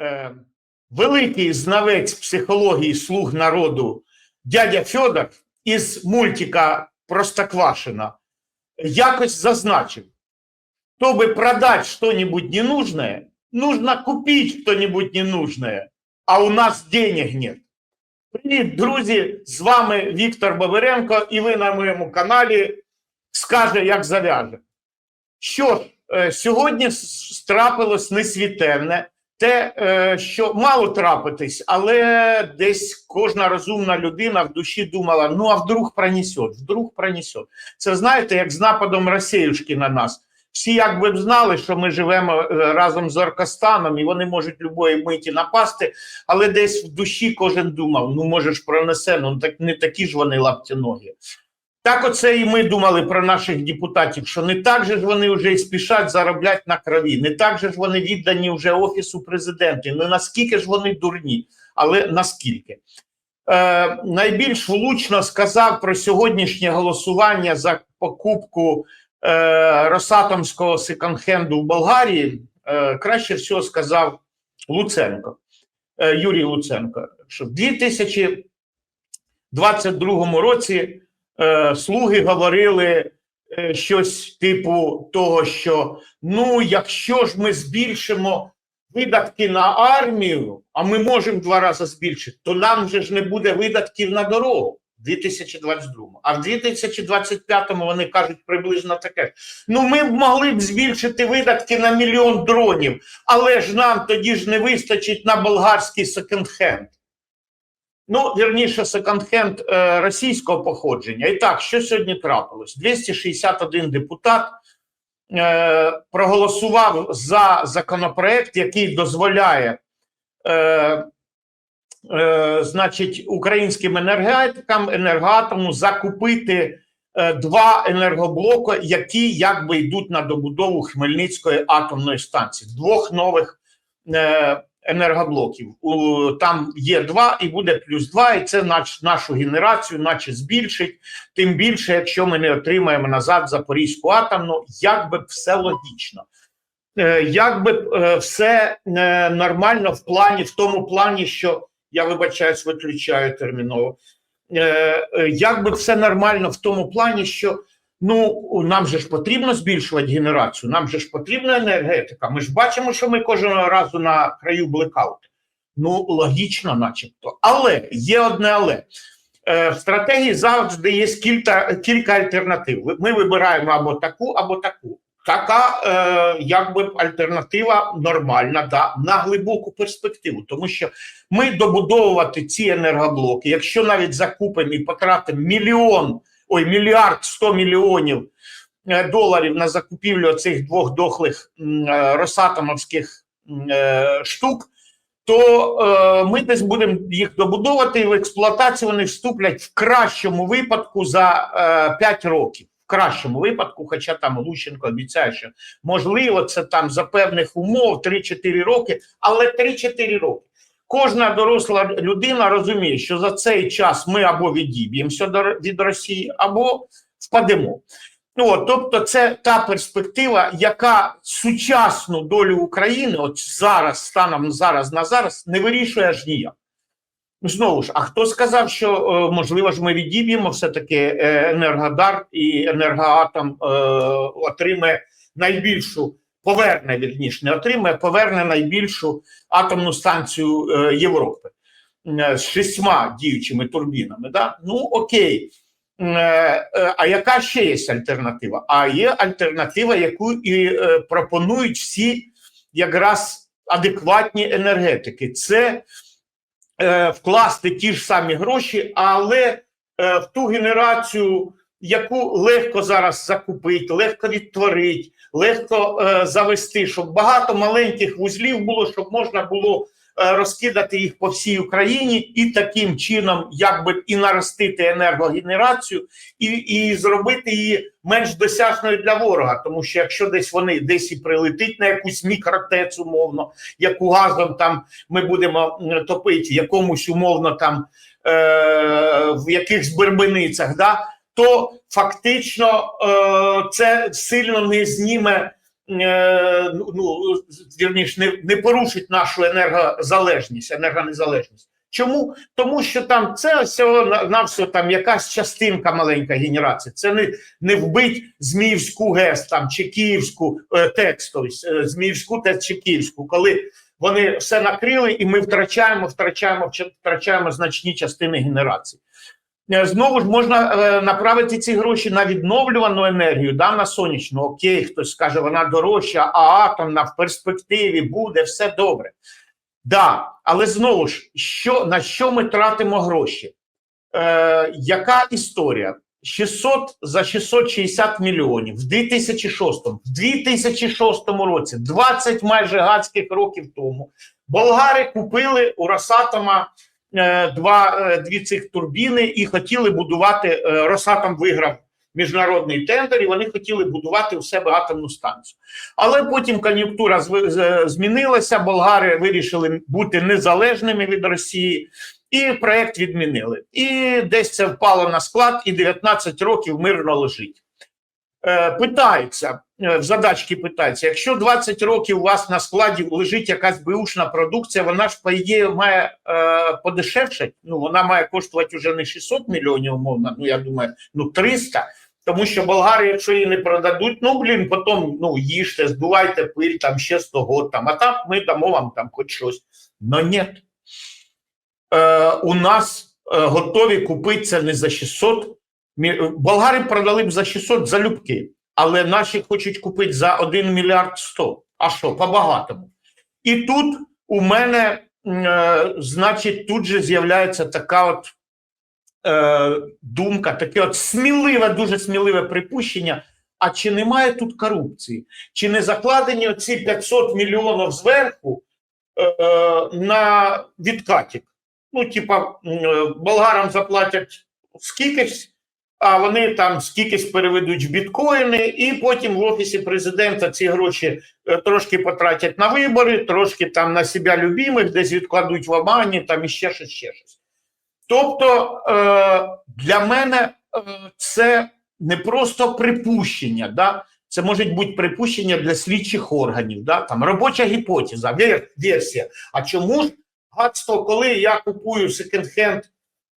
е, великий знавець психології слуг народу дядя Федор із мультика Простоквашино якось зазначив, чтобы продать что-нибудь ненужное, нужно купить что-нибудь ненужное, а у нас денег нет. Привіт, друзі! З вами Віктор Бабиренко, і ви на моєму каналі скаже, як зав'яже. Що ж, е, сьогодні с- трапилось несвітенне, те, е, що мало трапитись, але десь кожна розумна людина в душі думала: ну а вдруг пронесет, вдруг пронесет. Це знаєте, як з нападом Росіюшки на нас. Всі якби б знали, що ми живемо е, разом з Оркостаном, і вони можуть любої миті напасти, але десь в душі кожен думав: ну може ж пронесе, ну так не такі ж вони лаптяногі. Так оце і ми думали про наших депутатів, що не так же ж вони вже і спішать заробляти на крові, не так же ж вони віддані вже офісу президента. Ну наскільки ж вони дурні, але наскільки. Е, найбільш влучно сказав про сьогоднішнє голосування за покупку е, Росатомського секонд-хенду в Болгарії. Е, краще всього сказав Луценко, е, Юрій Луценко, що в 2022 році е, слуги говорили е, щось типу того, що ну, якщо ж ми збільшимо видатки на армію, а ми можемо два рази збільшити, то нам же ж не буде видатків на дорогу. в 2022, а в 2025 вони кажуть приблизно таке. Ну, ми б могли б збільшити видатки на мільйон дронів, але ж нам тоді ж не вистачить на болгарський секонд-хенд. Ну, вірніше, секонд-хенд е, російського походження. І так, що сьогодні трапилось? 261 депутат е, проголосував за законопроект, який дозволяє, е, е, значить, українським енергетикам, енергоатому закупити е, два енергоблоки, які якби йдуть на добудову Хмельницької атомної станції, двох нових е, енергоблоків. Там є два і буде плюс два, і це нач, нашу генерацію, наче збільшить. Тим більше, якщо ми не отримаємо назад Запорізьку атомну, як би все логічно. Е, Як би е, все е, нормально в плані, в тому плані, що я вибачаюсь, виключаю терміново. Е, е, Як би все нормально в тому плані, що ну нам же ж потрібно збільшувати генерацію, нам же ж потрібна енергетика. Ми ж бачимо, що ми кожного разу на краю блекауту. Ну, логічно, начебто. Але є одне але. Е, В стратегії завжди є кілька, кілька альтернатив. Ми вибираємо або таку, або таку. Така, е, якби альтернатива нормальна, да, на глибоку перспективу, тому що ми добудовувати ці енергоблоки, якщо навіть закупимо і потратимо мільйон, ой, мільярд сто мільйонів е, доларів на закупівлю цих двох дохлих е, росатомовських е, штук, то ми десь будемо їх добудовувати, і в експлуатацію вони вступлять в кращому випадку за е, 5 років. В кращому випадку, хоча там Лущенко обіцяє, що можливо, це там за певних умов 3-4 роки, але 3-4 роки. Кожна доросла людина розуміє, що за цей час ми або відіб'ємося від Росії, або впадемо. Ну, от, тобто, це та перспектива, яка сучасну долю України, от зараз, станом зараз на зараз, не вирішує аж ніяк. Ну, Знову ж, а хто сказав, що е, можливо ж ми відіб'ємо все-таки е, Енергодар і енергоатом е, отримає найбільшу, поверне вірніше, не отримає, поверне найбільшу атомну станцію е, Європи е, з шістьма діючими турбінами. Да? Ну окей. Е, А яка ще є альтернатива? А є альтернатива, яку і пропонують всі якраз адекватні енергетики. Це вкласти ті ж самі гроші, але в ту генерацію, яку легко зараз закупити, легко відтворити, легко е, завести, щоб багато маленьких вузлів було, щоб можна було е, розкидати їх по всій Україні і таким чином, якби і наростити енергогенерацію, і, і зробити її менш досяжною для ворога. Тому що якщо десь вони десь і прилетить на якусь мікротець, умовно, яку газом там ми будемо топити, якомусь умовно там е, в якихось бербеницях, да, то фактично е, це сильно не зніме е, ну, вірніше, не, не порушить нашу енергозалежність, енергонезалежність. Чому? Тому що там це всього на, все там якась частинка маленька генерації. Це не, не вбить Зміївську ГЕС там чи Київську е, ТЕЦ, е, Зміївську ТЕЦ чи Київську, коли вони все накрили, і ми втрачаємо, втрачаємо, втрачаємо значні частини генерації. Е, Знову ж можна е, направити ці гроші на відновлювану енергію, да, на сонячну. Окей, хтось скаже, вона дорожча, а атомна в перспективі буде все добре. Да, але знову ж, що, на що ми тратимо гроші? Е, яка історія? 600 за 660 мільйонів в 2006 в 2006 році, 20 майже гадських років тому, болгари купили у Росатома два, е, дві цих турбіни і хотіли будувати. е, Росатом виграв міжнародний тендер, і вони хотіли будувати у себе атомну станцію. Але потім кон'юнктура змінилася, болгари вирішили бути незалежними від Росії. І проект відмінили. І десь це впало на склад, і 19 років мирно лежить. Е, питаються, е, в задачки питаються: якщо 20 років у вас на складі лежить якась беушна продукція, вона ж, по ідеї, має е, подешевшати. Ну, вона має коштувати вже не 600 мільйонів, умовно, ну я думаю, ну 300. Тому що болгари, якщо її не продадуть, ну блін, потім ну їжте, здувайте пиль там ще 100 год, там, а там ми дамо вам там хоч щось. Но ні е, у нас е, готові купити це не за 600. Болгари продали б за 600 залюбки, але наші хочуть купити за 1 мільярд 100. А що, по-багатому. І тут у мене, е, значить, тут же з'являється така от е, думка, таке от сміливе, дуже сміливе припущення. А чи немає тут корупції? Чи не закладені оці 500 мільйонів зверху е, е, на відкатік? Ну, типа, е, болгарам заплатять скількись, а вони там скількись переведуть в біткоїни, і потім в офісі президента ці гроші е, трошки потратять на вибори, трошки там на себе любимих, десь відкладуть в Обані, там і ще щось, ще щось. Тобто е, для мене е, це не просто припущення, да? це може бути припущення для слідчих органів, да? там робоча гіпотеза, версія. А чому ж гадство, коли я купую секонд-хенд,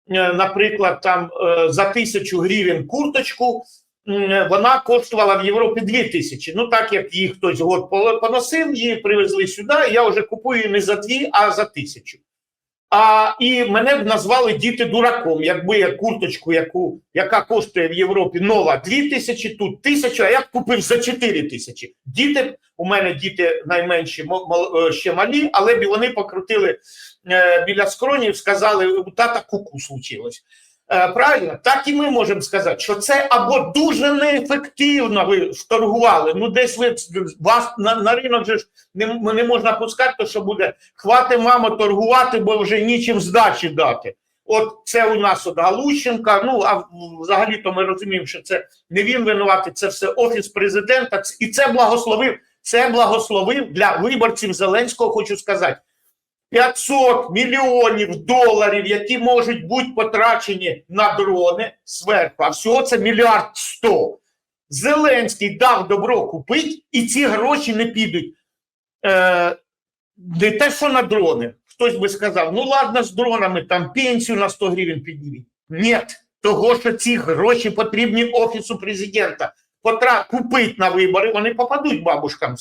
наприклад, там е, за тисячу гривень курточку, вона коштувала в Європі дві тисячі. Ну так як її хтось год поносив, її привезли сюди, я вже купую не за дві, а за тисячу. А і мене б назвали діти дураком, якби я курточку, яку, яка коштує в Європі нова 2 тисячі, тут тисячу, а я б купив за 4 тисячі. Діти, у мене діти найменші е, ще малі, але вони покрутили е, біля скронів, сказали, у тата куку случилось. Е, правильно, так і ми можемо сказати, що це або дуже неефективно ви вторгували. Ну, десь ви вас на, на ринок же ж не, не можна пускати, то що буде хвати, мамо, торгувати, бо вже нічим здачі дати. От це у нас от Галущенка. Ну а взагалі-то ми розуміємо, що це не він винуватий, це все офіс президента, і це благословив. Це благословив для виборців Зеленського. Хочу сказати. 500 мільйонів доларів, які можуть бути потрачені на дрони зверху, а всього це мільярд сто. Зеленський дав добро купити, і ці гроші не підуть. Е, не те, що на дрони. Хтось би сказав: ну ладно, з дронами там пенсію на 100 гривень підніміть. Ні, того, що ці гроші потрібні Офісу президента. Потра... Купить на вибори, вони попадуть бабушкам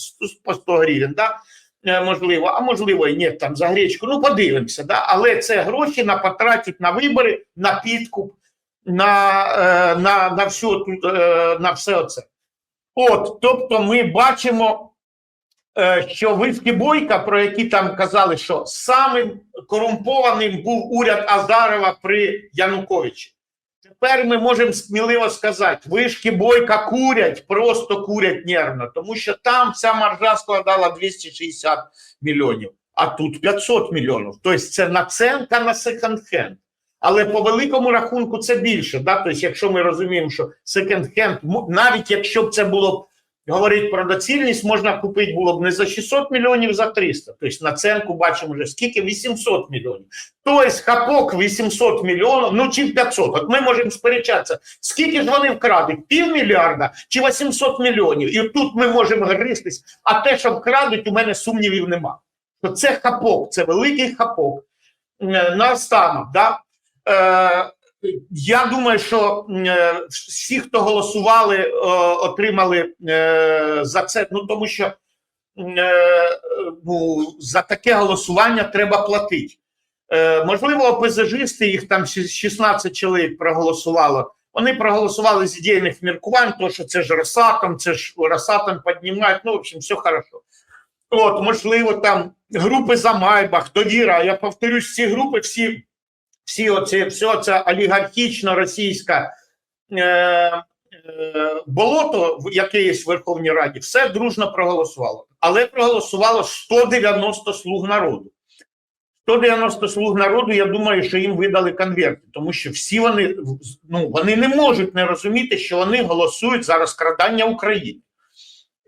по 100 гривень, да? Е, можливо, а можливо, і ні, там за гречку. Ну, подивимося, да? але це гроші на потратять на вибори, на підкуп, на, е, на, на, всю, е, на все оце. От, тобто, ми бачимо що вивки Бойка, про які там казали, що самим корумпованим був уряд Азарова при Януковичі. Тепер ми можемо сміливо сказати, вишки Бойка курять, просто курять нервно, тому що там вся маржа складала 260 мільйонів, а тут 500 мільйонів. Тобто це наценка на секонд-хенд. Але по великому рахунку це більше. Да? Тобто, якщо ми розуміємо, що секонд-хенд, навіть якщо б це було говорити про доцільність, можна купити було б не за 600 мільйонів, за 300. Тобто наценку бачимо вже скільки 800 мільйонів. Тобто хапок 800 мільйонів, ну чи 500. От ми можемо сперечатися, скільки ж вони вкрадуть? Півмільярда чи 800 мільйонів? І тут ми можемо гристись. А те, що вкрадуть, у мене сумнівів нема. То це хапок, це великий хапок. Е, Наостанок, да? Е, я думаю, що е, всі, хто голосували, е, отримали е, за це. Ну тому що ну, за таке голосування треба платити. Можливо, ОПЗЖисти, їх там 16 чоловік проголосувало. Вони проголосували з ідейних міркувань, то що це ж Росатом, це ж Росатом піднімають. Ну, в общем, все хорошо. От, можливо, там групи за Майбах, довіра. Я повторюсь, ці групи всі всі оці, все це олігархічно російська е, е, болото, в- в Верховній Раді, все дружно проголосувало. Але проголосувало 190 слуг народу. 190 слуг народу, я думаю, що їм видали конверти, тому що всі вони ну, вони не можуть не розуміти, що вони голосують за розкрадання України.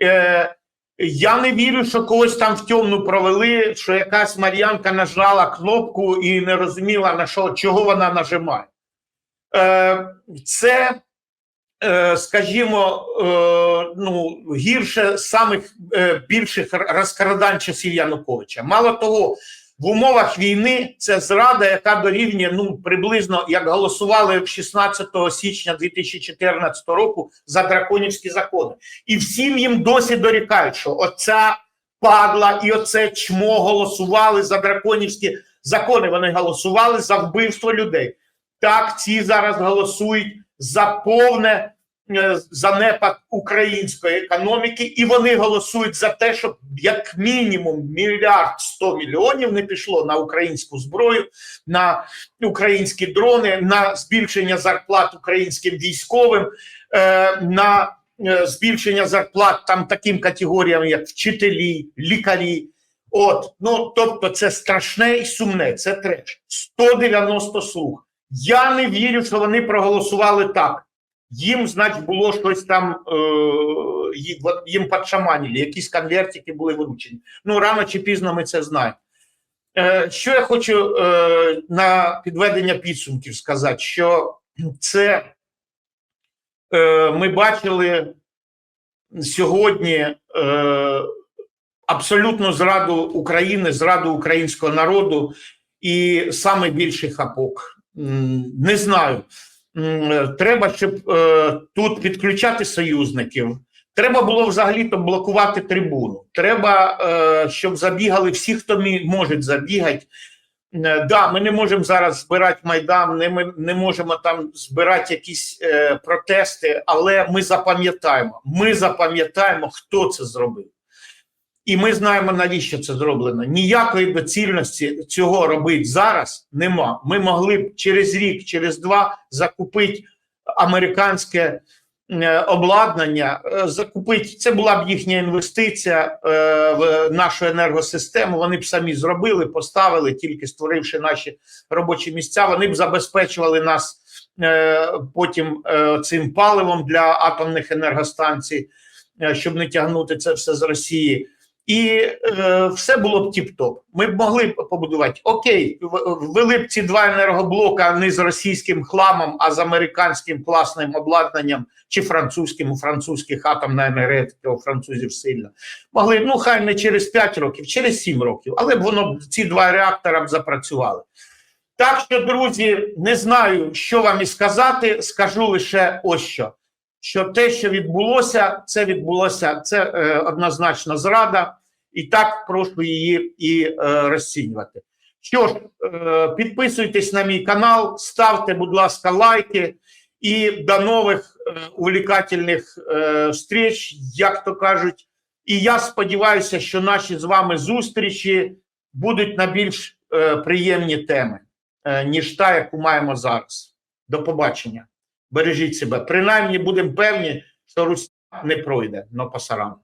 Е, я не вірю, що когось там в тьому провели, що якась Мар'янка нажала кнопку і не розуміла, на що, чого вона нажимає. Е, це, е, скажімо, е, ну, гірше самих більших розкрадань часів Януковича. Мало того, в умовах війни це зрада, яка дорівнює ну, приблизно як голосували 16 січня 2014 року за драконівські закони. І всім їм досі дорікають, що оця падла і оце чмо голосували за драконівські закони. Вони голосували за вбивство людей. Так, ці зараз голосують за повне занепад української економіки, і вони голосують за те, щоб як мінімум мільярд сто мільйонів не пішло на українську зброю, на українські дрони, на збільшення зарплат українським військовим, е, на е, збільшення зарплат там таким категоріям, як вчителі, лікарі. От, ну тобто, це страшне і сумне, це треш. 190 слуг. Я не вірю, що вони проголосували так. Їм, значить, було щось там, е, їм підшаманили, якісь конвертики були виручені. Ну, рано чи пізно ми це знаємо. Е, що я хочу е, на підведення підсумків сказати, що це е, ми бачили сьогодні е, абсолютну зраду України, зраду українського народу і саме більший хапок. Не знаю. М, Треба, щоб е, тут підключати союзників. Треба було взагалі-то блокувати трибуну. Треба, е, щоб забігали всі, хто можуть забігати. Е, Да, ми не можемо зараз збирати майдан, не ми не можемо там збирати якісь е, протести, але ми запам'ятаємо. Ми запам'ятаємо, хто це зробив. І ми знаємо, навіщо це зроблено. Ніякої доцільності цього робити зараз нема. Ми могли б через рік, через два закупити американське е, обладнання, е, закупити це була б їхня інвестиція е, в нашу енергосистему. Вони б самі зробили, поставили, тільки створивши наші робочі місця. Вони б забезпечували нас потім цим паливом для атомних енергостанцій, щоб не тягнути це все з Росії. І е, все було б тіп-топ. Ми б могли б побудувати. Окей, ввели б ці два енергоблока не з російським хламом, а з американським класним обладнанням чи французьким у французьких атомна енергетика, у французів сильно. Могли ну хай не через 5 років, через 7 років, але б воно б ці два реактора б запрацювали. Так що, друзі, не знаю, що вам і сказати. Скажу лише ось що що те, що відбулося, це відбулося, це е, однозначно зрада, і так прошу її і е, розцінювати. Що ж, е, підписуйтесь на мій канал, ставте, будь ласка, лайки, і до нових е, увлекательних е, встреч, як то кажуть. І я сподіваюся, що наші з вами зустрічі будуть на більш е, приємні теми, е, ніж та, яку маємо зараз. До побачення бережіть себе. Принаймні будемо певні, що Русь не пройде на пасаран.